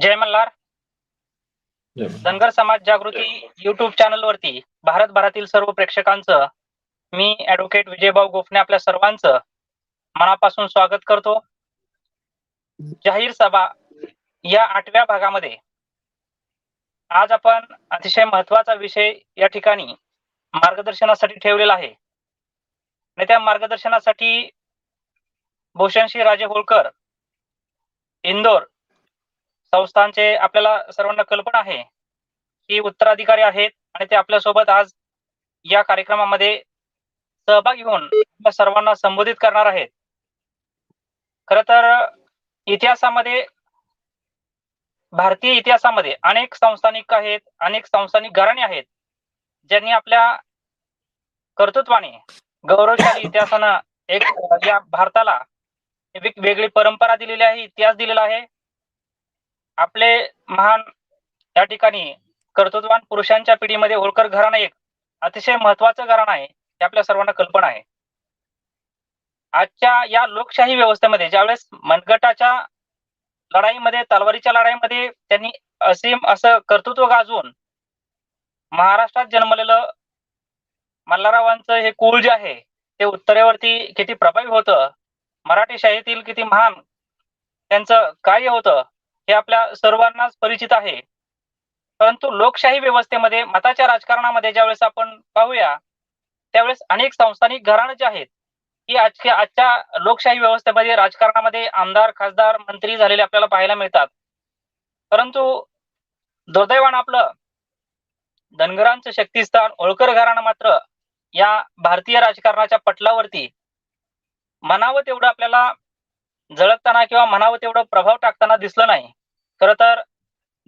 जय मल्हार. धनगर समाज जागृती YouTube channel वरती भारतभरातील सर्व प्रेक्षकांचं मी ऍडव्होकेट विजयभाऊ गोफणे आपल्या सर्वांचं मनापासून स्वागत करतो. जाहीर सभा या आठव्या भागामध्ये आज आपण अतिशय महत्त्वाचा विषय या ठिकाणी मार्गदर्शनासाठी ठेवलेला आहे. आणि त्या मार्गदर्शनासाठी भूषणशी राजे होळकर इंदोर संस्थांचे आपल्याला सर्वांना कल्पना आहे की उत्तराधिकारी आहेत आणि ते आपल्यासोबत आज या कार्यक्रमामध्ये सहभागी होऊन सर्वांना संबोधित करणार आहेत. खर तर इतिहासामध्ये भारतीय इतिहासामध्ये अनेक संस्थानिक आहेत अनेक संस्थानिक घराणे आहेत ज्यांनी आपल्या कर्तृत्वाने गौरवशाली इतिहासानं एक या भारताला एक वेगळी परंपरा दिलेली आहे इतिहास दिलेला आहे. आपले महान या ठिकाणी कर्तृत्वान पुरुषांच्या पिढीमध्ये होळकर घराणं एक अतिशय महत्वाचं घराणं आहे हे आपल्या सर्वांना कल्पना आहे. आजच्या या लोकशाही व्यवस्थेमध्ये ज्यावेळेस मनगटाच्या लढाईमध्ये तलवारीच्या लढाईमध्ये त्यांनी असीम असं कर्तृत्व गाजवून महाराष्ट्रात जन्मलेलं मल्हाररावांचं हे कुळ जे आहे ते उत्तरेवरती किती प्रभावी होतं मराठी शाहीतील किती महान त्यांचं कार्य होतं हे आपल्या सर्वांनाच परिचित आहे. परंतु लोकशाही व्यवस्थेमध्ये मताच्या राजकारणामध्ये ज्यावेळेस आपण पाहूया त्यावेळेस अनेक संस्थानिक घराणं जे आहेत की आजच्या आजच्या लोकशाही व्यवस्थेमध्ये राजकारणामध्ये आमदार खासदार मंत्री झालेले आपल्याला पाहायला मिळतात. परंतु दुर्दैवान आपलं धनगरांचं शक्तीस्थान होळकर घराणं मात्र या भारतीय राजकारणाच्या पटलावरती म्हणावं तेवढं आपल्याला झळकताना किंवा म्हणावं तेवढं प्रभाव टाकताना दिसलं नाही. खर तर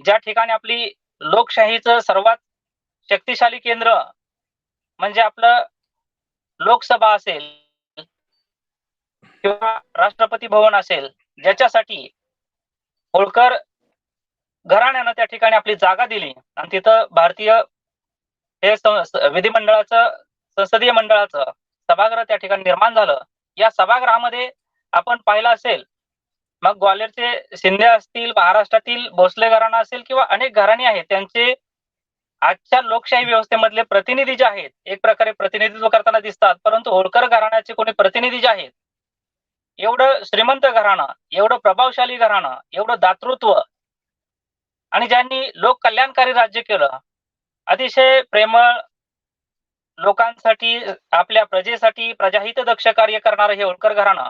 ज्या ठिकाणी आपली लोकशाहीचं सर्वात शक्तिशाली केंद्र म्हणजे आपलं लोकसभा असेल किंवा राष्ट्रपती भवन असेल ज्याच्यासाठी होळकर घराण्यानं त्या ठिकाणी आपली जागा दिली. आणि तिथं भारतीय हे सं- विधिमंडळाचं संसदीय मंडळाचं सभागृह त्या ठिकाणी निर्माण झालं. या सभागृहामध्ये आपण पाहिलं असेल मग ग्वाल्हेरचे शिंदे असतील महाराष्ट्रातील भोसले घराणा असेल किंवा अनेक घराणी आहेत त्यांचे आजच्या लोकशाही व्यवस्थेमधले प्रतिनिधी जे आहेत एक प्रकारे प्रतिनिधित्व करताना दिसतात परंतु होळकर घराण्याचे कोणी प्रतिनिधी जे आहेत एवढं श्रीमंत घराणं एवढं प्रभावशाली घराणं एवढं दातृत्व आणि ज्यांनी लोक कल्याणकारी राज्य केलं अतिशय प्रेमळ लोकांसाठी आपल्या प्रजेसाठी प्रजाहित दक्ष कार्य करणारं हे होळकर घराणं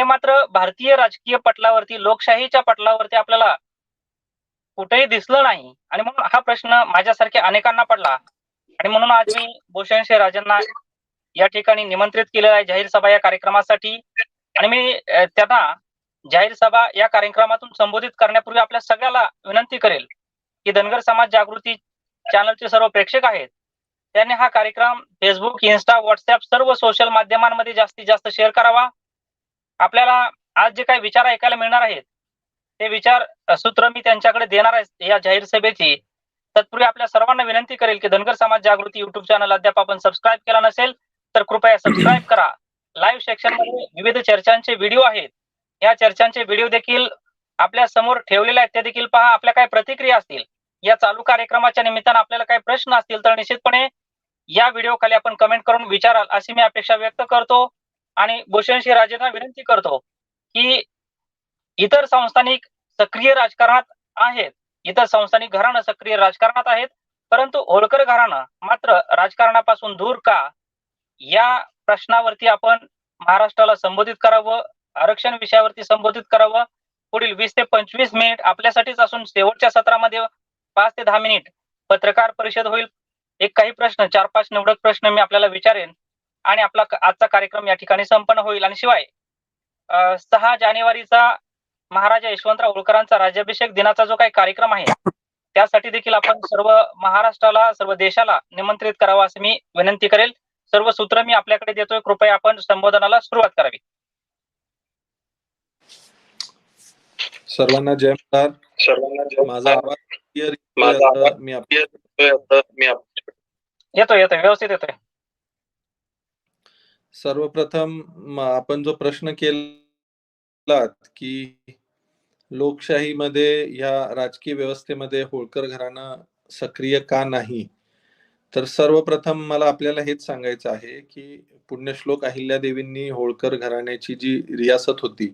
हे मात्र भारतीय राजकीय पटलावरती लोकशाहीच्या पटलावरती आपल्याला कुठेही दिसलं नाही. आणि म्हणून हा प्रश्न माझ्यासारख्या अनेकांना पडला. आणि म्हणून आज मी भूषणशी राजांना या ठिकाणी निमंत्रित केलेलं आहे जाहीर सभा या कार्यक्रमासाठी. आणि मी त्यांना जाहीर सभा या कार्यक्रमातून संबोधित करण्यापूर्वी आपल्या सगळ्याला विनंती करेल की धनगर समाज जागृती चॅनलचे सर्व प्रेक्षक आहेत त्यांनी हा कार्यक्रम फेसबुक इन्स्टा व्हॉट्सअप सर्व सोशल माध्यमांमध्ये जास्तीत जास्त शेअर करावा. आपल्याला आज जे काही विचार ऐकायला मिळणार आहेत ते विचार सूत्र मी त्यांच्याकडे देणार आहे या जाहीर सभेची. तत्पूर्वी आपल्या सर्वांना विनंती करेल की धनगर समाज जागृती युट्यूब चॅनल अद्याप आपण सबस्क्राईब केला नसेल तर कृपया सबस्क्राईब करा. लाईव्ह सेक्शनमध्ये विविध चर्चांचे व्हिडिओ आहेत. या चर्चांचे व्हिडिओ देखील आपल्यासमोर ठेवलेले आहेत. ते देखील पहा आपल्या काय प्रतिक्रिया असतील? या चालू कार्यक्रमाच्या निमित्तानं आपल्याला काही प्रश्न असतील तर निश्चितपणे या व्हिडिओ खाली आपण कमेंट करून विचाराल अशी मी अपेक्षा व्यक्त करतो. आणि भूषणशी राजेंना विनंती करतो की इतर संस्थानिक सक्रिय राजकारणात आहेत. इतर संस्थानिक घराणं सक्रिय राजकारणात आहेत. परंतु होळकर घराणं मात्र राजकारणापासून दूर का? या प्रश्नावरती आपण महाराष्ट्राला संबोधित करावं आरक्षण विषयावरती संबोधित करावं. पुढील वीस ते पंचवीस मिनिट आपल्यासाठीच असून शेवटच्या सत्रामध्ये पाच ते दहा मिनिट पत्रकार परिषद होईल. एक काही प्रश्न चार पाच निवडक प्रश्न मी आपल्याला विचारेन. आणि आपला आजचा कार्यक्रम या ठिकाणी संपन्न होईल. आणि शिवाय सहा जानेवारीचा महाराजा यशवंतराव होळकरांचा राज्याभिषेक दिनाचा जो काही कार्यक्रम आहे त्यासाठी देखील आपण सर्व महाराष्ट्राला सर्व देशाला निमंत्रित करावं असं मी विनंती करेल. सर्व सूत्र मी आपल्याकडे देतोय. कृपया आपण संबोधनाला सुरुवात करावी. सर्वांना जय मल्हार सर्वांना जय माझा आवाज मी येतोय. व्यवस्थित येतोय. सर्वप्रथम आपण जो प्रश्न केलात की लोकशाहीमध्ये ह्या राजकीय व्यवस्थेमध्ये होळकर घराणं सक्रिय का नाही? तर सर्वप्रथम मला आपल्याला हेच सांगायचं आहे की पुण्यश्लोक अहिल्यादेवींनी होळकर घराण्याची जी रियासत होती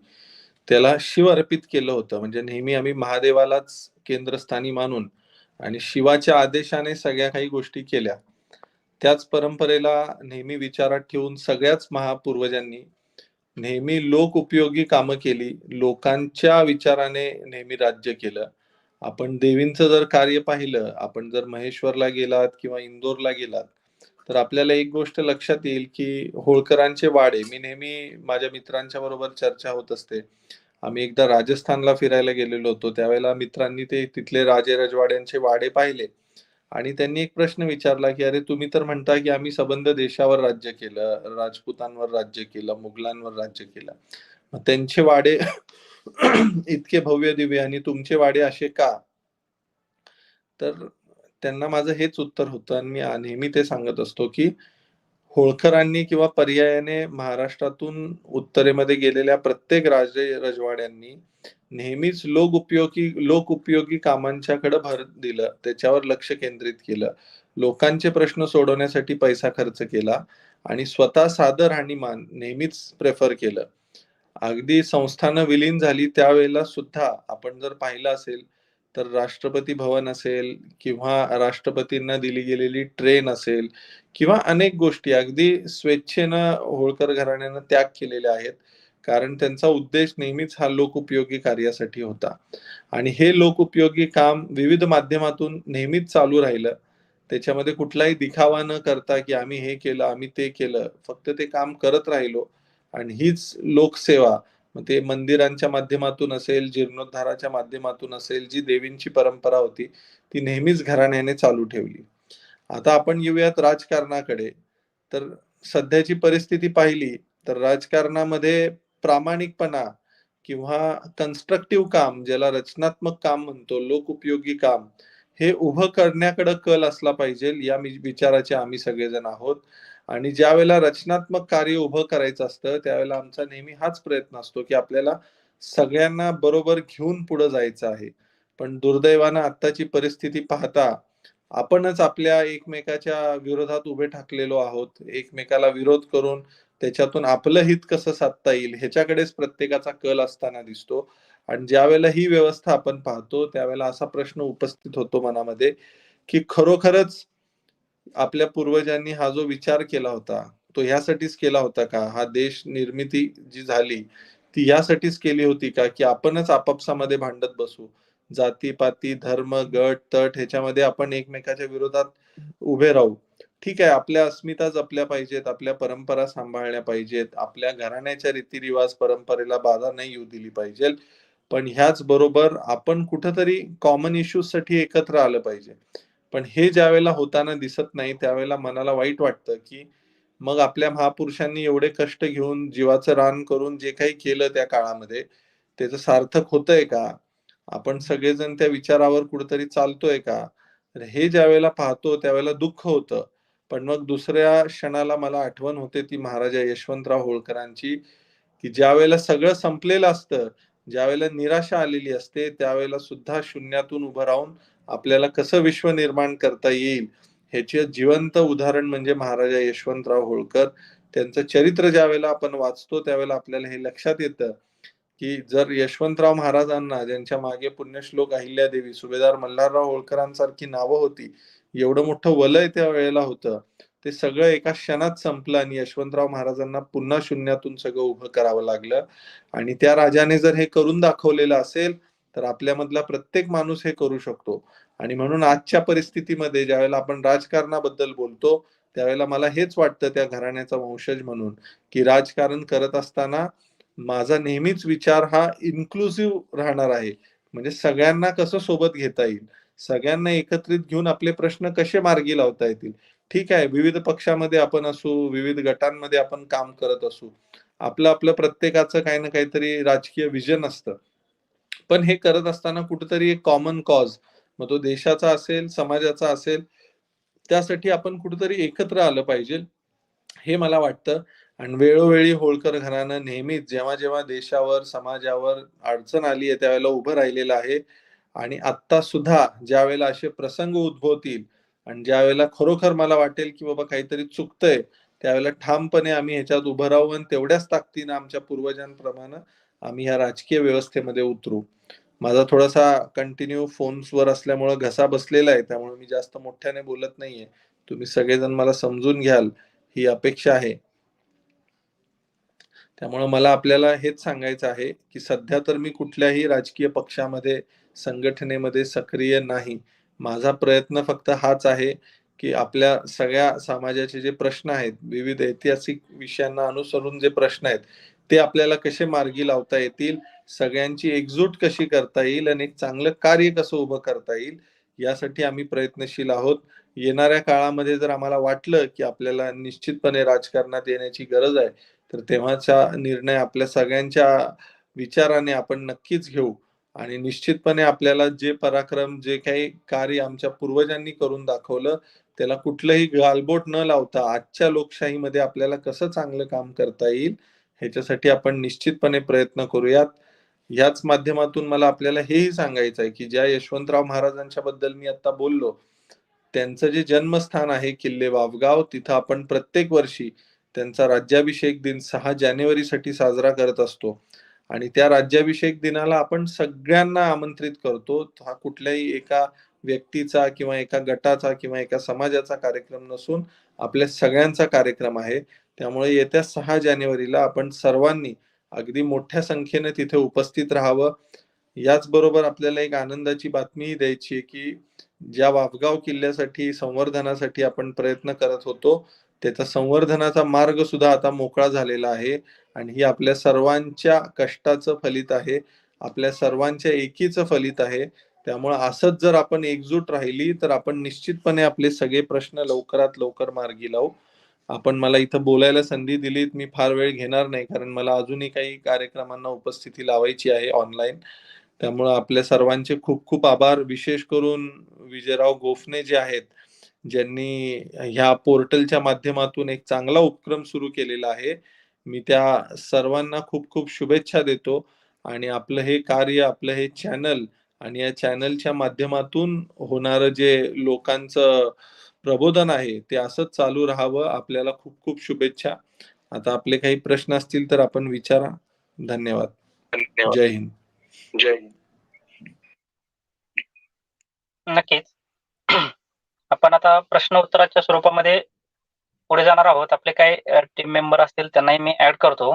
त्याला शिव अर्पित केलं होतं. म्हणजे नेहमी आम्ही महादेवालाच केंद्रस्थानी मानून आणि शिवाच्या आदेशाने सगळ्या काही गोष्टी केल्या. त्याच परंपरेला नेहमी विचारात ठेवून सगळ्याच महापूर्वजांनी नेहमी लोक उपयोगी कामं केली. लोकांच्या विचाराने नेहमी राज्य केलं. आपण देवींचं जर कार्य पाहिलं आपण जर महेश्वरला गेलात किंवा इंदोरला गेलात तर आपल्याला एक गोष्ट लक्षात येईल की होळकरांचे वाडे मी नेहमी माझ्या मित्रांच्या बरोबर चर्चा होत असते. आम्ही एकदा राजस्थानला फिरायला गेलेलो होतो. त्यावेळेला मित्रांनी ते तिथले राजे रजवाड्यांचे वाडे पाहिले. आणि त्यांनी एक प्रश्न विचारला की अरे तुम्ही तर म्हणता की आम्ही सबंध देशावर राज्य केलं राजपुतांवर राज्य केलं मुघलांवर राज्य केलं. मग त्यांचे वाडे इतके भव्य दिव्य आणि तुमचे वाडे असे का? तर त्यांना माझं हेच उत्तर होतं आणि मी नेहमी ते सांगत असतो की होळकरांनी किंवा पर्यायाने महाराष्ट्रातून उत्तरेमध्ये गेलेल्या प्रत्येक राजे रजवाड्यांनी नेहमीच लोक उपयोगी लोक उपयोगी कामांच्याकडे भर दिलं. त्याच्यावर लक्ष केंद्रित केलं. लोकांचे प्रश्न सोडवण्यासाठी पैसा खर्च केला आणि स्वतः सादर आणि मान नेहमीच प्रेफर केलं. अगदी संस्थानं विलीन झाली त्यावेळेला सुद्धा आपण जर पाहिलं असेल तर राष्ट्रपती भवन असेल किंवा राष्ट्रपतींना दिली गेलेली ट्रेन असेल किंवा अनेक गोष्टी अगदी स्वेच्छेनं होळकर घराण्यानं त्याग केलेल्या आहेत. कारण त्यांचा उद्देश नेहमीच हा लोकउपयोगी कार्यासाठी होता. आणि हे लोकउपयोगी काम विविध माध्यमातून नेहमीच चालू राहिलं. त्याच्यामध्ये कुठलाही दिखावा न करता की आम्ही हे केलं आम्ही ते केलं फक्त ते काम करत राहिलो. आणि हीच लोकसेवा मग ते मंदिरांच्या माध्यमातून असेल जीर्णोद्धाराच्या माध्यमातून असेल जी देवींची परंपरा होती ती नेहमीच घराण्याने चालू ठेवली. आता आपण येऊयात राजकारणाकडे. तर सध्याची परिस्थिती पाहिली तर राजकारणामध्ये प्रामाणिकपणा किंवा कन्स्ट्रक्टिव्ह काम ज्याला रचनात्मक काम म्हणतो लोकउपयोगी काम हे उभं करण्याकडे कल असला पाहिजे या विचाराचे आम्ही सगळेजण आहोत. आणि ज्या वेळेला रचनात्मक कार्य उभं करायचं असतं त्यावेळेला आमचा नेहमी हाच प्रयत्न असतो की आपल्याला सगळ्यांना बरोबर घेऊन पुढे जायचं आहे. पण दुर्दैवानं आत्ताची परिस्थिती पाहता आपणच आपल्या एकमेकाच्या विरोधात उभे ठाकलेलो आहोत. एकमेकाला विरोध करून त्याच्यातून आपलं हित कसं साधता येईल ह्याच्याकडेच प्रत्येकाचा कल असताना दिसतो. आणि ज्या वेळेला ही व्यवस्था आपण पाहतो त्यावेळेला असा प्रश्न उपस्थित होतो मनामध्ये की खरोखरच आपल्या पूर्वजांनी हा जो विचार केला होता तो ह्यासाठीच केला होता का? हा देश निर्मिती जी झाली ती यासाठीच केली होती का? की आपणच आपापसामध्ये भांडत बसू. जाती पाती धर्म गट तट ह्याच्यामध्ये आपण एकमेकाच्या विरोधात उभे राहू. ठीक आहे आपल्या अस्मिता जपल्या पाहिजेत आपल्या परंपरा सांभाळल्या पाहिजेत आपल्या घराण्याच्या रीतिरिवाज परंपरेला बाधा नाही येऊ दिली पाहिजे पण ह्याच बरोबर आपण कुठंतरी कॉमन इश्यूजसाठी एकत्र आलं पाहिजे. पण हे ज्या वेळेला होताना दिसत नाही त्यावेळेला मनाला वाईट वाटतं की मग आपल्या महापुरुषांनी एवढे कष्ट घेऊन जीवाचं रान करून जे काही केलं त्या काळामध्ये त्याचं सार्थक होतंय का? आपण सगळेजण त्या विचारावर कुठेतरी चालतोय का? हे ज्या वेळेला पाहतो त्यावेळेला दुःख होतं. पण मग दुसऱ्या क्षणाला मला आठवण होते ती महाराजा यशवंतराव होळकरांची की ज्या वेळेला सगळं संपलेलं असतं ज्या वेळेला निराशा आलेली असते त्यावेळेला सुद्धा शून्यातून उभं राहून आपल्याला कसं विश्व निर्माण करता येईल ह्याचे जिवंत उदाहरण म्हणजे महाराजा यशवंतराव होळकर. त्यांचं चरित्र ज्या वेळेला आपण वाचतो त्यावेळेला आपल्याला हे लक्षात येतं की जर यशवंतराव महाराजांना ज्यांच्या मागे पुण्यश्लोक अहिल्यादेवी सुभेदार मल्हारराव होळकरांसारखी नावं होती एवढं मोठं वलय त्या वेळेला होतं. ते सगळं एका क्षणात संपलं आणि यशवंतराव महाराजांना पुन्हा शून्यातून सगळं उभं करावं लागलं. आणि त्या राजाने जर हे करून दाखवलेलं असेल तर आपल्यामधला प्रत्येक माणूस हे करू शकतो. आणि म्हणून आजच्या परिस्थितीमध्ये ज्यावेळेला आपण राजकारणाबद्दल बोलतो त्यावेळेला मला हेच वाटतं त्या घराण्याचा वंशज म्हणून की राजकारण करत असताना माझा नेहमीच विचार हा इन्क्लुझिव्ह राहणार आहे. म्हणजे सगळ्यांना कसं सोबत घेता येईल? सगळ्यांना एकत्रित घेऊन आपले प्रश्न कसे मार्गी लावता येतील? ठीक आहे विविध पक्षामध्ये आपण असू विविध गटांमध्ये आपण काम करत असू आपलं आपलं प्रत्येकाचं काही ना काहीतरी राजकीय विजन असतं. पण हे करत असताना कुठेतरी एक कॉमन कॉज मग तो देशाचा असेल समाजाचा असेल त्यासाठी आपण कुठेतरी एकत्र आलं पाहिजे हे मला वाटतं. आणि वेळोवेळी होळकर घराणं नेहमीच जेव्हा जेव्हा देशावर समाजावर अडचण आली आहे त्यावेळेला उभं राहिलेलं आहे आणि आत्ता सुद्धा ज्या वेळेला असे प्रसंग उद्भवतील आणि ज्या वेळेला खरोखर मला वाटेल की बाबा काहीतरी चुकतंय त्यावेळेला ठामपणे आम्ही ह्याच्यात उभं राहू आणि तेवढ्याच ताकदीनं आमच्या पूर्वजांप्रमाणे आम्ही ह्या राजकीय व्यवस्थेमध्ये उतरू. माझा थोडासा कंटिन्यू फोन्सवर असल्यामुळं घसा बसलेला आहे त्यामुळे मी जास्त मोठ्याने बोलत नाहीये. तुम्ही सगळेजण मला समजून घ्याल ही अपेक्षा आहे. त्यामुळे मला आपल्याला हेच सांगायचं आहे की सध्या तर मी कुठल्याही राजकीय पक्षामध्ये संघटनेमध्ये सक्रिय नाही. माझा प्रयत्न फक्त हाच आहे की आपल्या सगळ्या समाजाचे जे प्रश्न आहेत विविध ऐतिहासिक विषयांना अनुसरून जे प्रश्न आहेत ते आपल्याला कसे मार्गी लावता येतील सगळ्यांची एकजूट कशी करता येईल आणि एक चांगलं कार्य कसं उभं करता येईल यासाठी आम्ही प्रयत्नशील आहोत. येणाऱ्या काळामध्ये जर आम्हाला वाटलं की आपल्याला निश्चितपणे राजकारणात येण्याची गरज आहे तर तेव्हाचा निर्णय आपल्या सगळ्यांच्या विचाराने आपण नक्कीच घेऊ. आणि निश्चितपणे आपल्याला जे पराक्रम जे काही कार्य आमच्या पूर्वजांनी करून दाखवलं त्याला कुठलंही गालबोट न लावता आजच्या लोकशाहीमध्ये आपल्याला कसं चांगलं काम करता येईल ह्याच्यासाठी आपण निश्चितपणे प्रयत्न करूयात. याच माध्यमातून मला आपल्याला हेही सांगायचं आहे की ज्या यशवंतराव महाराजांच्या बद्दल मी आता बोललो त्यांचं जे जन्मस्थान आहे किल्ले वावगाव तिथं आपण प्रत्येक वर्षी त्यांचा राज्याभिषेक दिन सहा जानेवारीसाठी साजरा करत असतो. आणि त्या राज्याभिषेक दिनाला आपण सगळ्यांना आमंत्रित करतो. हा कुठल्याही एका व्यक्तीचा किंवा एका गटाचा किंवा एका समाजाचा कार्यक्रम नसून आपल्या सगळ्यांचा कार्यक्रम आहे. त्यामुळे येत्या सहा जानेवारीला आपण सर्वांनी अगदी मोठ्या संख्येने तिथे उपस्थित राहावं. याचबरोबर आपल्याला एक आनंदाची बातमीही द्यायची आहे की ज्या वाफगाव किल्ल्यासाठी संवर्धनासाठी आपण प्रयत्न करत होतो त्याचा संवर्धनाचा मार्ग सुद्धा आता मोकळा झालेला आहे. आणि ही आपल्या सर्वांच्या कष्टाचं फलित आहे. आपल्या सर्वांच्या एकीचं फलित आहे. त्यामुळे असंच जर आपण एकजूट राहिली तर आपण निश्चितपणे आपले सगळे प्रश्न लवकरात लवकर मार्गी लावू. आपण मला इथं बोलायला संधी दिलीत मी फार वेळ घेणार नाही कारण मला अजूनही काही कार्यक्रमांना उपस्थिती लावायची आहे ऑनलाईन. त्यामुळं आपल्या सर्वांचे खूप खूप आभार. विशेष करून विजयराव गोफणे जे आहेत ज्यांनी ह्या पोर्टलच्या माध्यमातून एक चांगला उपक्रम सुरू केलेला आहे. मी त्या सर्वांना खूप खूप शुभेच्छा देतो आणि आपलं हे कार्य आपलं हे चॅनल आणि या चॅनलच्या माध्यमातून होणारं जे लोकांचं प्रबोधन आहे ते असंच चालू राहावं. आपल्याला खूप खूप शुभेच्छा. आता आपले काही प्रश्न असतील तर आपण विचारा. धन्यवाद. जय हिंद. जय हिंद. नक्कीच. आपण आता प्रश्न उत्तराच्या स्वरूपामध्ये पुढे जाणार आहोत. आपले काही टीम मेंबर असतील त्यांनाही मी ऍड करतो.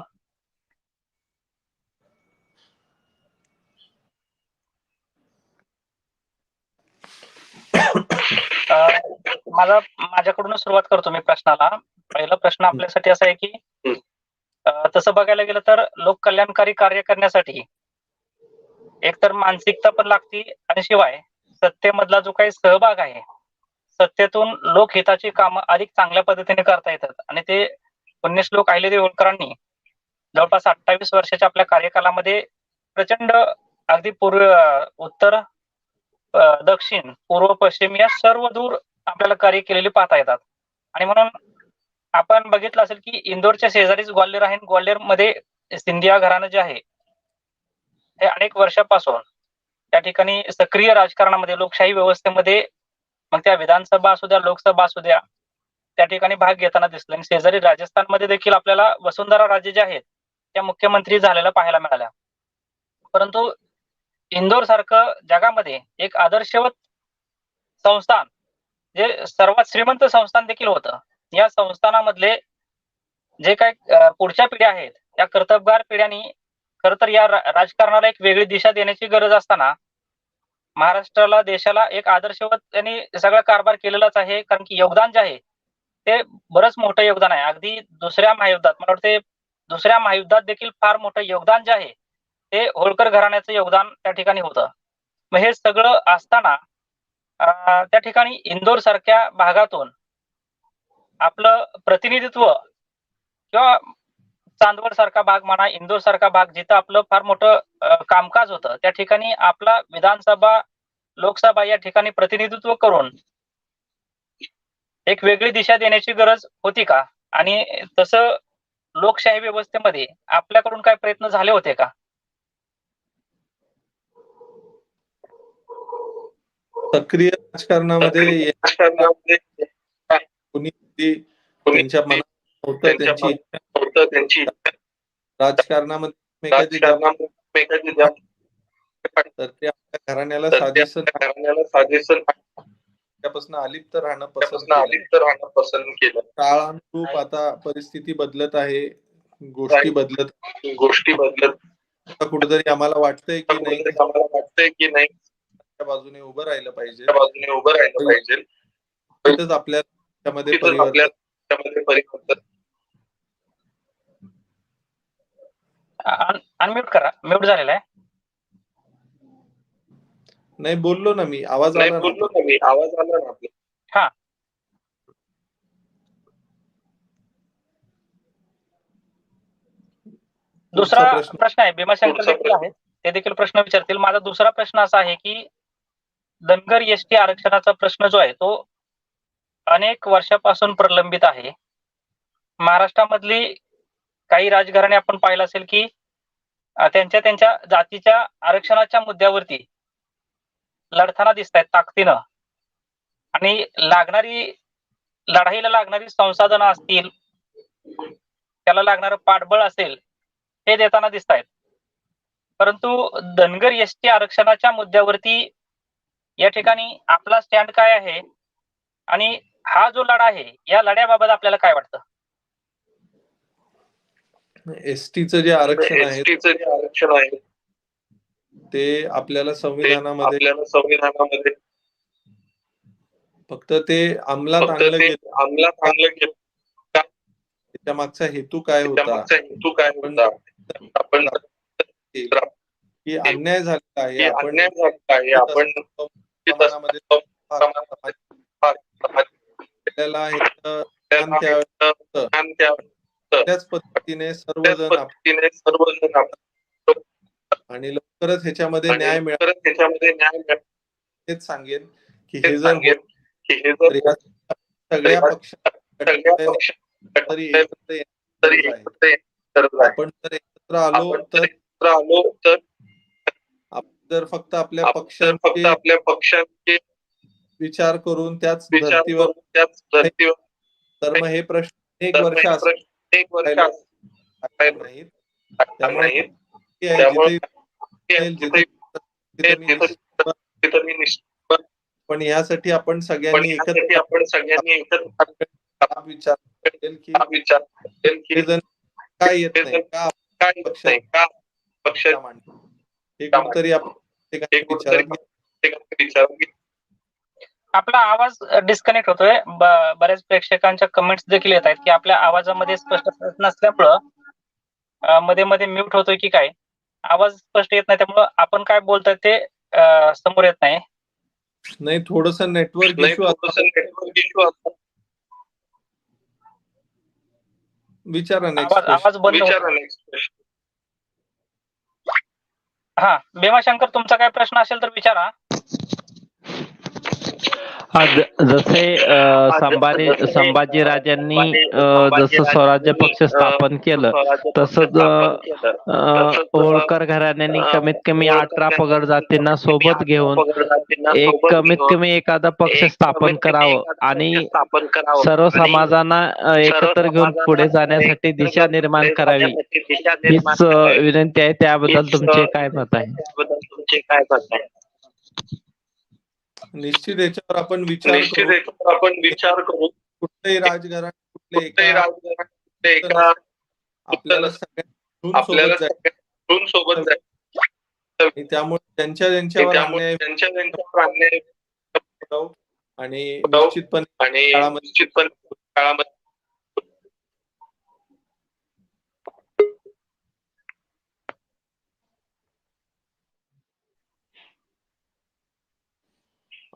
माझा माझ्याकडूनच सुरुवात करतो मी प्रश्नाला. पहिला प्रश्न आपल्यासाठी असा आहे की तसं बघायला गेलं तर लोक कल्याणकारी कार्य करण्यासाठी एकतर मानसिकता पण लागती आणि शिवाय सत्तेमधला जो काही सहभाग आहे सत्तेतून लोकहिताची कामं अधिक चांगल्या पद्धतीने करता येतात. आणि ते पुण्यश्लोक आहिले होळकरांनी जवळपास अठ्ठावीस वर्षाच्या आपल्या कार्यकालामध्ये प्रचंड अगदी पूर्व उत्तर दक्षिण पूर्व पश्चिम या सर्व दूर आपल्याला कार्य केलेले पाहता येतात. आणि म्हणून आपण बघितलं असेल की इंदोरच्या शेजारीच ग्वाल्हेर आहे ग्वाल्हेरमध्ये सिंधिया घराणं जे आहे हे अनेक वर्षापासून त्या ठिकाणी सक्रिय राजकारणामध्ये लोकशाही व्यवस्थेमध्ये मग त्या विधानसभा असू द्या लोकसभा असू द्या त्या ठिकाणी भाग घेताना दिसलं. आणि शेजारी राजस्थानमध्ये देखील आपल्याला वसुंधरा राजे जे आहेत त्या मुख्यमंत्री झालेल्या पाहायला मिळाल्या. परंतु इंदोर सारखं जगामध्ये एक आदर्शवत संस्थान जे सर्वात श्रीमंत संस्थान देखील होतं. या संस्थानामधले जे काय पुढच्या पिढ्या आहेत त्या कर्तबगार पिढ्यांनी खर तर या राजकारणाला एक वेगळी दिशा देण्याची गरज असताना महाराष्ट्राला देशाला एक आदर्शवत त्यांनी सगळा कारभार केलेलाच आहे. कारण की योगदान जे आहे ते बरंच मोठं योगदान आहे. अगदी दुसऱ्या महायुद्धात मला वाटते दुसऱ्या महायुद्धात देखील फार मोठं योगदान जे आहे ते होळकर घराण्याचं योगदान त्या ठिकाणी होतं. मग हे सगळं असताना त्या ठिकाणी इंदोर सारख्या भागातून आपलं प्रतिनिधित्व किंवा चांदवड सारखा भाग म्हणा इंदोर सारखा भाग जिथं आपलं फार मोठं कामकाज होतं त्या ठिकाणी आपला विधानसभा लोकसभा या ठिकाणी प्रतिनिधित्व करून एक वेगळी दिशा देण्याची गरज होती का? आणि तसं लोकशाही व्यवस्थेमध्ये आपल्याकडून काय प्रयत्न झाले होते का? सक्रिय राजकारणामध्ये राजकारणामध्ये कोणी त्यांच्या मनात होतं त्यांची होतं त्यांची. राजकारणामध्ये तर ते आपल्या घराण्याला घराण्याला त्यापासून अलिप्त राहणं पसंत. अलिप्त राहणं पसंत केलं. काळानुरूप आता परिस्थिती बदलत आहे. गोष्टी बदलत. गोष्टी बदलत. कुठेतरी आम्हाला वाटतंय की नाही. आम्हाला वाटतंय की नाही. त्या बाजूने उभं राहिलं पाहिजे. बाजूने उभं राहिलं पाहिजे. तिथंच आपल्या त्यामध्ये परिवर्तन. त्यामध्ये परिवर्तन. अनम्यूट करा. म्यूट झालेला आहे. नाही बोललो ना मी. आवाज नाही आला बोललो ना मी. आवाज आला ना आपला. दुसरा प्रश्न. आहे. भीमाशंकर देखील आहेत. ते देखील प्रश्न विचारतील. माझा दुसरा प्रश्न असा आहे की धनगर एसटी आरक्षणाचा प्रश्न जो आहे तो अनेक वर्षापासून प्रलंबित आहे. महाराष्ट्रामधली काही राजघराणे आपण पाहिलं असेल की त्यांच्या त्यांच्या जातीच्या आरक्षणाच्या मुद्द्यावरती लढताना दिसत आहेत ताकदीनं. आणि लागणारी लढाईला लागणारी संसाधनं असतील त्याला लागणारं पाठबळ असेल हे देताना दिसत आहेत परंतु धनगर एस टी आरक्षणाच्या मुद्द्यावरती या ठिकाणी आपला स्टँड काय आहे? आणि हा जो लढा आहे या लढ्याबाबत आपल्याला काय वाटतं? एसटीचं जे आरक्षण आहे आरक्षण आहे ते आपल्याला संविधानामध्ये संविधानामध्ये. फक्त ते अंमलात आणलं गेलं. अंमलात आणलं गेलं. त्याच्या मागचा हेतू काय होता? हेतू काय होता? आपण की अन्याय झालेला आहे. हे अन्याय झाला आहे. आपण आपल्याला त्याच पद्धतीने सर्वजण सर्वजण आणि लवकरच ह्याच्यामध्ये न्याय मिळाला. परत त्याच्यामध्ये न्याय मिळेल. हेच सांगेन की हे जर हे सगळ्या पक्ष तरी. आपण जर एकत्र आलो तर आलो तर आपण जर फक्त आपल्या पक्षांचे आपल्या पक्षांचे विचार करून त्याच धर्तीवर त्याच धर्तीवर तर मग हे प्रश्न एक वर्ष प्रत्येक वर्षात पण यासाठी आपण सगळ्यांनी एकत्र आपण सगळ्यांनी एकत्र विचार की विचार की काय येत नाही का काय पक्ष का पक्ष हे कुठतरी आपण विचारून विचारून आपला आवाज डिस्कनेक्ट होतोय. बऱ्याच प्रेक्षकांच्या कमेंट्स देखील येत आहेत की आपल्या आवाजामध्ये स्पष्ट नसल्यामुळं मध्ये मध्ये म्यूट होतोय की काय? आवाज स्पष्ट येत नाही त्यामुळं आपण काय बोलतोय ते समोर येत नाही. नाही थोडस नेटवर्क. विचारा आवाज बंद. हा. भीमाशंकर तुमचा काय प्रश्न असेल तर विचारा. हा जसे संभाजी संभाजी राजांनी जसं स्वराज्य पक्ष स्थापन केलं तसंच होळकर घराण्याने कमीत कमी अठरा पगड जातींना सोबत घेऊन एक कमीत कमी एखादा पक्ष स्थापन करावं आणि सर्व समाजांना एकत्र घेऊन पुढे जाण्यासाठी दिशा निर्माण करावी. हीच विनंती आहे त्याबद्दल तुमचे काय मत आहे निश्चित याच्यावर आपण विचार निश्चित याच्यावर आपण विचार करू. एका आपल्याला सगळ्यांना आपल्याला सोबत जायचं आणि त्यामुळे त्यांच्या त्यांच्यावर त्यांच्या त्यांच्यावर अन्याय होऊ आणि. निश्चितपणे आणि काळामध्ये- निश्चितपणे काळामध्ये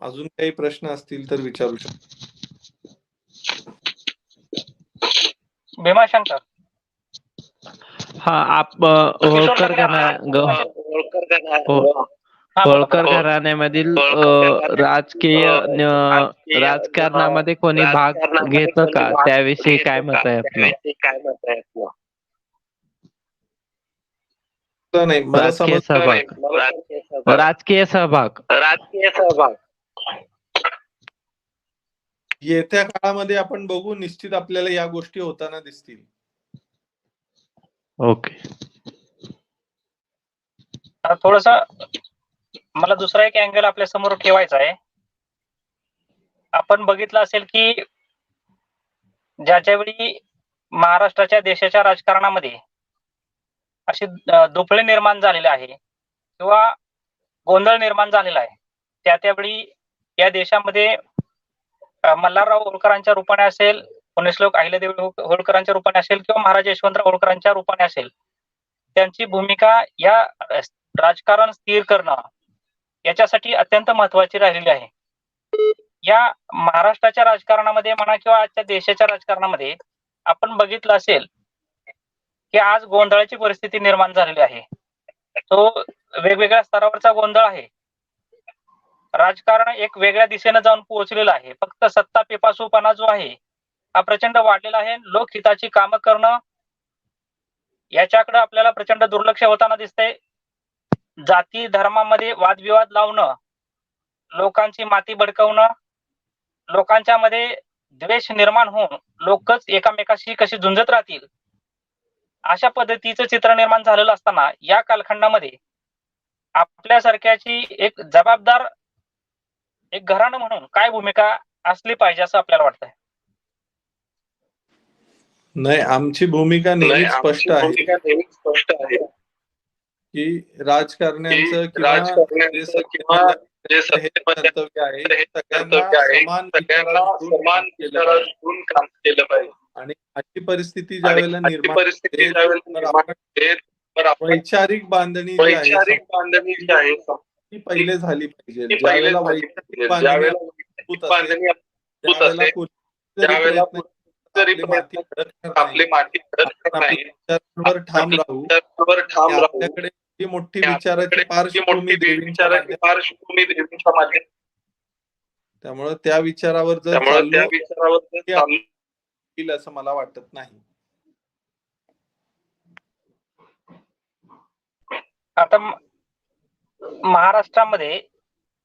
अजून काही प्रश्न असतील तर विचारू शकतो. भीमाशंकर. हा आप होळकर हो. हा. घराण्यामधील राजकीय न- राजकारणामध्ये कोणी भाग राजकारणामध्ये घेतं कोणी का? भाग त्याविषयी घेतं काय का? मत आहे आपलं? त्याविषयी काय मत आहे आपलं? नाही. राजकीय सहभाग. राजकीय सहभाग. राजकीय सहभाग. येत्या काळामध्ये आपण बघू निश्चित आपल्याला या गोष्टी होताना दिसतील. ओके. थोडस मला दुसरा एक अँगल आपल्यासमोर ठेवायचा आहे. आपण बघितलं असेल की ज्याच्या वेळी महाराष्ट्राच्या देशाच्या राजकारणामध्ये अशी दुफळे निर्माण झालेले आहे किंवा गोंधळ निर्माण झालेला आहे त्या त्यावेळी या देशामध्ये मल्हारराव होळकरांच्या रूपाने असेल पुण्यश्लोक अहिल्यादेवी हो-, होळकरांच्या रूपाने असेल किंवा महाराज यशवंतराव होळकरांच्या रूपाने असेल त्यांची भूमिका या राजकारण स्थिर करणं याच्यासाठी अत्यंत महत्वाची राहिलेली आहे. या महाराष्ट्राच्या राजकारणामध्ये म्हणा किंवा आजच्या देशाच्या राजकारणामध्ये आपण बघितलं असेल की आज गोंधळाची परिस्थिती निर्माण झालेली आहे. तो वेगवेगळ्या स्तरावरचा गोंधळ आहे. राजकारण एक वेगळ्या दिशेने जाऊन पोहोचलेलं आहे. फक्त सत्ता पिपासूपणा जो आहे हा प्रचंड वाढलेला आहे. लोकहिताची कामं करणं याच्याकडे आपल्याला प्रचंड दुर्लक्ष होताना दिसतंय. जाती धर्मामध्ये वादविवाद लावणं लोकांची माती भडकवणं लोकांच्या मध्ये द्वेष निर्माण होऊन लोकच एकामेकाशी कशी झुंजत राहतील अशा पद्धतीचं चित्र निर्माण झालेलं असताना या कालखंडामध्ये आपल्यासारख्याची एक जबाबदार एक घराणं म्हणून काय भूमिका असली पाहिजे असं आपल्याला वाटतंय? नाही आमची भूमिका नाही, नेहमीच आमची स्पष्ट आहे. स्पष्ट आहे. की राजकारण्यांचं की किंवा कर्तव्य आहे समान काम केलं पाहिजे. आणि अशी परिस्थिती आणि ज्यावेळेला अशी निर्माण वैचारिक बांधणी वैचारिक बांधणी जी आहे ती पहिले झाली पाहिजे. ज्यावेळेला आपली माती ठाम राहू. ठाम राहू. ही मोठी विचाराची पार्श्वभूमी विचाराची पार्श्वभूमी देवीच्या त्यामुळे त्या विचारावर जर त्या विचारावर असं मला वाटत नाही. आता महाराष्ट्रामध्ये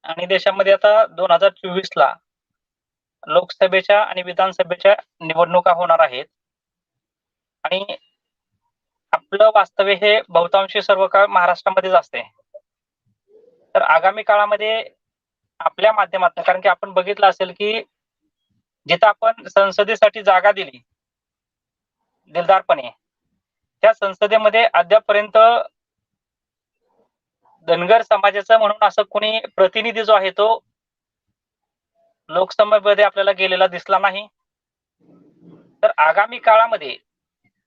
आणि देशामध्ये आता दोन हजार चोवीस ला लोकसभेच्या आणि विधानसभेच्या निवडणुका होणार आहेत. आणि आपलं वास्तव्य हे बहुतांशी सर्व काळ महाराष्ट्रामध्येच असते. तर आगामी काळामध्ये आपल्या माध्यमातून कारण की आपण बघितलं असेल की जिथं आपण संसदेसाठी जागा दिली दिलदारपणे त्या संसदेमध्ये अद्यापर्यंत धनगर समाजाचं म्हणून असं कोणी प्रतिनिधी जो आहे तो लोकसभेमध्ये आपल्याला गेलेला दिसला नाही. तर आगामी काळामध्ये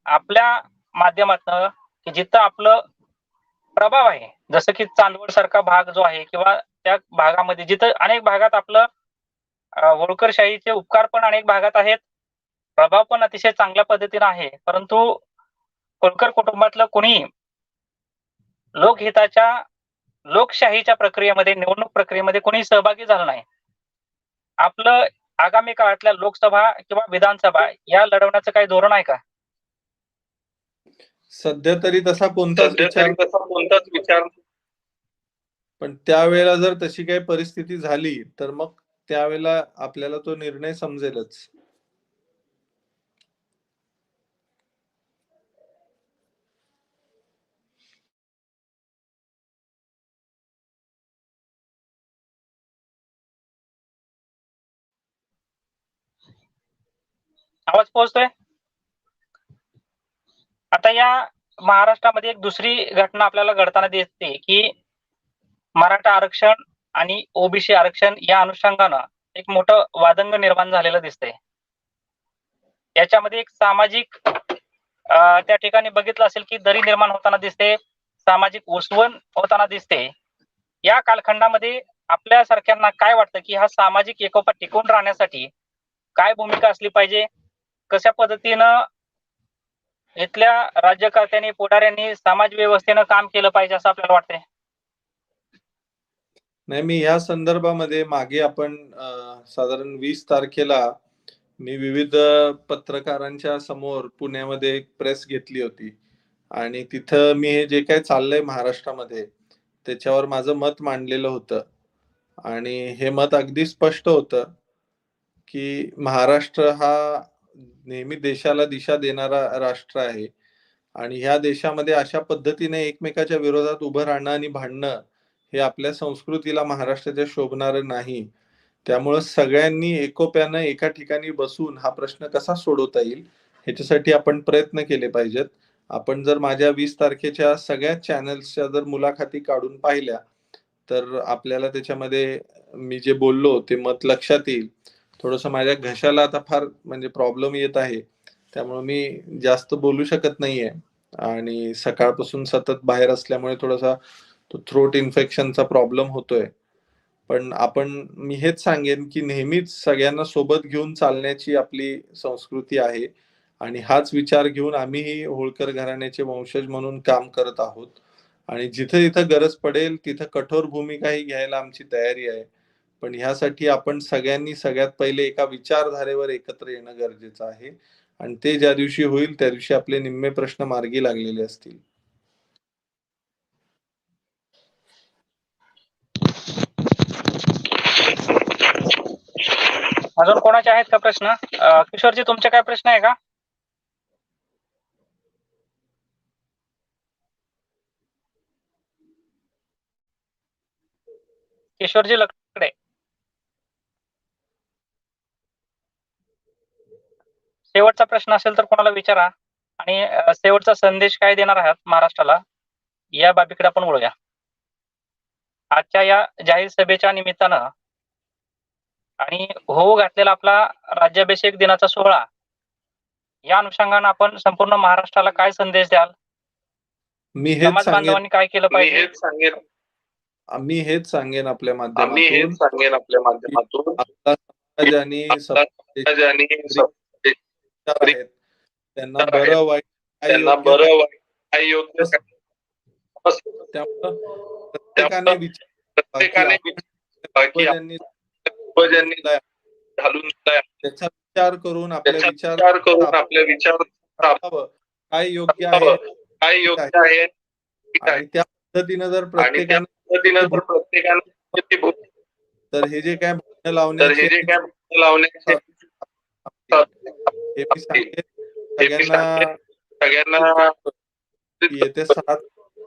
आपल्या माध्यमातन की जिथं आपलं प्रभाव आहे जसं की चांदवड सारखा भाग जो आहे किंवा त्या भागामध्ये जिथं अनेक भागात आपलं होळकरशाहीचे उपकार पण अनेक भागात आहेत. प्रभाव पण अतिशय चांगल्या पद्धतीने आहे. परंतु होळकर कुटुंबातलं कोणी लोकहिताच्या लोकशाहीच्या प्रक्रियेमध्ये निवडणूक प्रक्रियेमध्ये कोणी सहभागी झालं नाही. आपलं आगामी काळातल्या लोकसभा किंवा विधानसभा या लढवण्याचं काही धोरण आहे का? सध्या तरी तसा कोणताच कोणताच विचार पण त्यावेळेला जर तशी काही परिस्थिती झाली तर मग त्यावेळेला आपल्याला तो निर्णय समजेलच. आवाज पोहोचतोय? आता या महाराष्ट्रामध्ये एक दुसरी घटना आपल्याला घडताना दिसते की मराठा आरक्षण आणि ओबीसी आरक्षण या अनुषंगानं एक मोठं वादंग निर्माण झालेलं दिसतंय. याच्यामध्ये एक सामाजिक त्या ठिकाणी बघितलं असेल की दरी निर्माण होताना दिसते सामाजिक उसवण होताना दिसते. या कालखंडामध्ये आपल्या सारख्यांना काय वाटतं की हा सामाजिक एकोपा टिकून राहण्यासाठी काय भूमिका असली पाहिजे? कशा पद्धतीनं इथल्या राज्यकर्त्यांनी पुढाऱ्यांनी समाज व्यवस्थेनं काम केलं पाहिजे असं आपल्याला वाटतंय? नाही मी या संदर्भामध्ये मागे आपण साधारण वीस तारखेला मी विविध पत्रकारांच्या समोर पुण्यामध्ये एक प्रेस घेतली होती. आणि तिथं मी हे जे काही चाललंय महाराष्ट्रामध्ये त्याच्यावर माझं मत मांडलेलं होतं. आणि हे मत अगदी स्पष्ट होतं की महाराष्ट्र हा नेहमी देशाला दिशा देणारा राष्ट्र आहे. आणि ह्या देशामध्ये अशा पद्धतीने एकमेकाच्या विरोधात उभं राहणं आणि भांडणं हे आपल्या संस्कृतीला महाराष्ट्राच्या शोभणारं नाही. त्यामुळं सगळ्यांनी एकोप्यानं एका ठिकाणी बसून हा प्रश्न कसा सोडवता येईल ह्याच्यासाठी आपण प्रयत्न केले पाहिजेत. आपण जर माझ्या वीस तारखेच्या सगळ्या चॅनल्सच्या जर मुलाखती काढून पाहिल्या तर आपल्याला त्याच्यामध्ये मी जे बोललो ते मत लक्षात येईल. थोडस माझ्या घशाला आता फार म्हणजे प्रॉब्लेम येत आहे. त्यामुळे मी जास्त बोलू शकत नाहीये. आणि सकाळपासून सतत बाहेर असल्यामुळे थोडासा तो थ्रोट इन्फेक्शनचा प्रॉब्लेम होतोय. पण आपण मी हेच सांगेन की नेहमीच सगळ्यांना सोबत घेऊन चालण्याची आपली संस्कृती आहे. आणि हाच विचार घेऊन आम्हीही होळकर घराण्याचे वंशज म्हणून काम करत आहोत. आणि जिथे जिथं गरज पडेल तिथं कठोर भूमिकाही घ्यायला आमची तयारी आहे. पण ह्यासाठी आपण सगळ्यांनी सगळ्यात पहिले एका विचारधारेवर एकत्र येणं गरजेचं आहे. आणि ते ज्या दिवशी होईल त्या दिवशी आपले निम्मे प्रश्न मार्गी लागलेले असतील. अजून कोणाचे आहेत का प्रश्न? किशोरजी तुमचे काय प्रश्न आहे का? किशोरजी लकडे शेवटचा प्रश्न असेल तर कोणाला विचारा? आणि शेवटचा संदेश काय देणार आहात महाराष्ट्राला? या बाबीकडे आपण वळूया. आजच्या या जाहीर सभेच्या निमित्तानं आणि होऊ घातलेला आपला राज्याभिषेक दिनाचा सोहळा या अनुषंगानं आपण संपूर्ण महाराष्ट्राला काय संदेश द्याल? मी समाज सांगेन. बांधवांनी काय केलं पाहिजे? मी हेच सांगेन आपल्या माध्यमातून. सांगेन आपल्या माध्यमातून. आहेत. त्यांना बरं वाईट त्यांना योग्य बरं वाईट योग्य त्यामुळं प्रत्येकाने घालून त्याचा विचार करून आपल्या विचार करून आपले विचार. काय योग्य आहे? काय योग्य आहे. त्या पद्धतीनं जर प्रत्येकाने पद्धतीनं जर प्रत्येकाने तर हे जे काय तर हे जे काय लावण्याचे हे मी सांगेन मी सगळ्यांना सगळ्यांना येते सात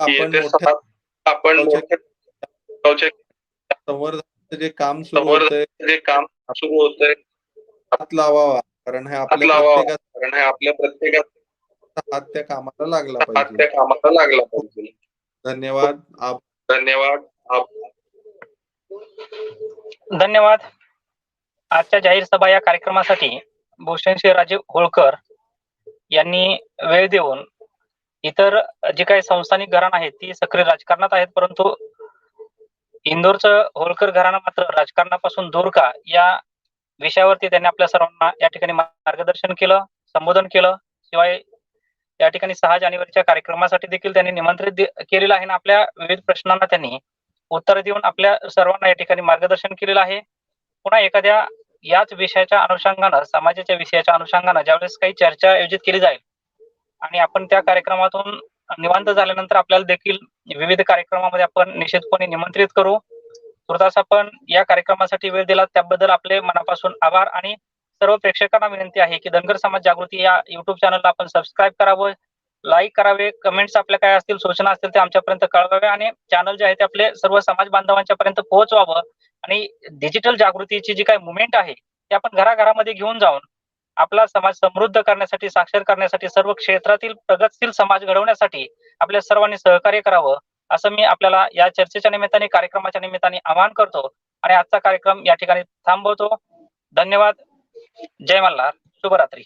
आपण येते मोठ्या सहा आपण मोठ्या शौचालयाचं संवर्धनाचं जे काम सुरू होतंय जे काम सुरू होतंय हात लावावा. कारण हे आपल्या लावावा. कारण हे आपल्या प्रत्येकाचा हात त्या कामाला लागला पाहिजे. त्या कामाला लागला पाहिजे. धन्यवाद. आप- धन्यवाद. आप- धन्यवाद. आजच्या जाहीर सभा या कार्यक्रमासाठी भूषणसिंह राजे होळकर यांनी वेळ देऊन इतर जी काही संस्थानिक घराणं आहेत ती सक्रिय राजकारणात आहेत परंतु इंदोरचं होळकर घराणं मात्र राजकारणापासून दूर का या विषयावरती त्यांनी आपल्या सर्वांना या ठिकाणी मार्गदर्शन केलं संबोधन केलं. शिवाय या ठिकाणी सहा जानेवारीच्या कार्यक्रमासाठी देखील त्यांनी निमंत्रित केलेलं आहे आणि आपल्या विविध प्रश्नांना त्यांनी उत्तर देऊन आपल्या सर्वांना या ठिकाणी मार्गदर्शन केलेलं आहे. पुन्हा एखाद्या याच विषयाच्या अनुषंगानं समाजाच्या विषयाच्या अनुषंगानं ज्यावेळेस काही चर्चा आयोजित केली जाईल आणि आपण त्या कार्यक्रमातून निवांत झाल्यानंतर आपल्याला देखील विविध कार्यक्रमामध्ये आपण निश्चितपणे निमंत्रित करू. तुर्तास आपण या कार्यक्रमासाठी वेळ दिला त्याबद्दल आपले मनापासून आभार आणि सर्व प्रेक्षकांना विनंती आहे की धनगर समाज जागृती या युट्यूब चॅनलला आपण सबस्क्राईब करावं लाईक करावे कमेंट्स आपल्या काय असतील सूचना असतील ते आमच्यापर्यंत कळवावे आणि चॅनल जे आहे ते आपले सर्व समाज बांधवांच्या पर्यंत पोहोचवावं. आणि डिजिटल जागृतीची जी काही मुवमेंट आहे ती आपण घराघरामध्ये घेऊन जाऊन आपला समाज समृद्ध करण्यासाठी साक्षर करण्यासाठी सर्व क्षेत्रातील प्रगतशील समाज घडवण्यासाठी आपल्या सर्वांनी सहकार्य करावं असं मी आपल्याला या चर्चेच्या निमित्ताने कार्यक्रमाच्या निमित्ताने आवाहन करतो. आणि आजचा कार्यक्रम या ठिकाणी थांबवतो. धन्यवाद. जय मल्हार. शुभरात्री.